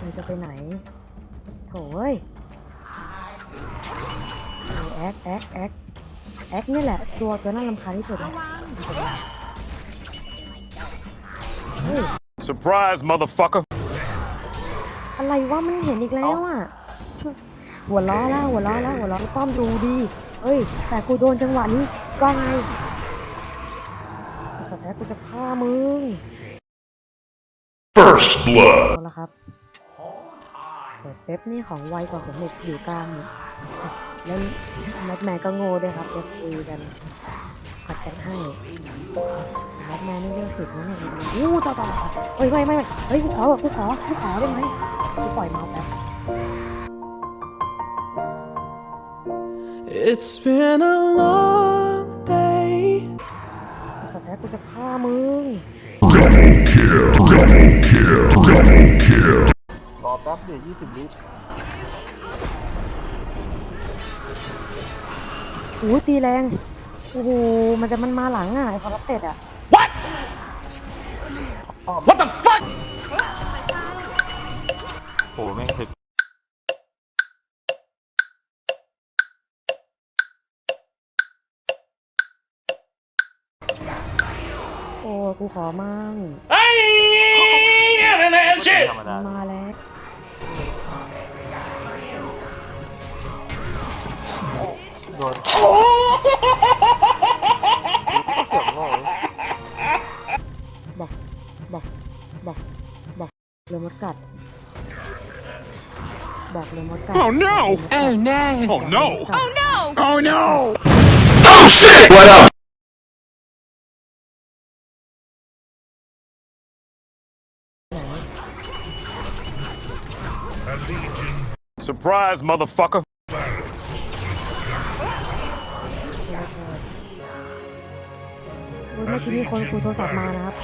มึงจะไปไหน โถเอ้ยโอ้แอคแอคแอคแอคนี่แหละ ตัวตัวน่ารำคาญที่สุดเลยเฮ้ย Surprise, motherfucker. อะไรวะมันเห็นอีกแล้วอะ หัวล้อแล้วหัวล้อแล้วหัวล้อป้อมดูดี เอ้ย แต่กูโดนจังหวะนี้ก็ไงแต่แท้กูจะฆ่ามึง First blood. เอาละครับ เปิดเป๊ปนี่ของไวกว่าผมอีกอยู่กลางเนี่ยแล้วแมทแมนก็โง่ด้วยครับเอฟซีกันขัดกันให้แมทแมนนี่เรื่องสุดนะเนี่ยอู้ต่อต่อต่อเฮ้ยไม่ไม่ไม่เฮ้ยกูขอแบบกูขอกูขอได้ไหมกูปล่อยเมาส์แป๊บ It's been a long day. แต่แท้กูจะฆ่ามึงรอแป๊บ เดียวยี่สิบวิโอ้ยตีแรง โอ้โห มันจะมันมาหลังอะไอ้คอร์เต็ดอะ What the fuck? โอ้แม่งถึกโอ้ กูขอมั่ง I ain't having that ธ shit. รรมดา มาแล้ว โดนเสียงโง่เลย บอกบอกบอกบอกเลยมดกัด บอกเลยมดกัด Oh no! Oh no! Oh no! Oh no Oh no! Oh shit! What up? Surprise, motherfucker. เมื่อกี้มีคนคุยโทรศัพท์มานะครับ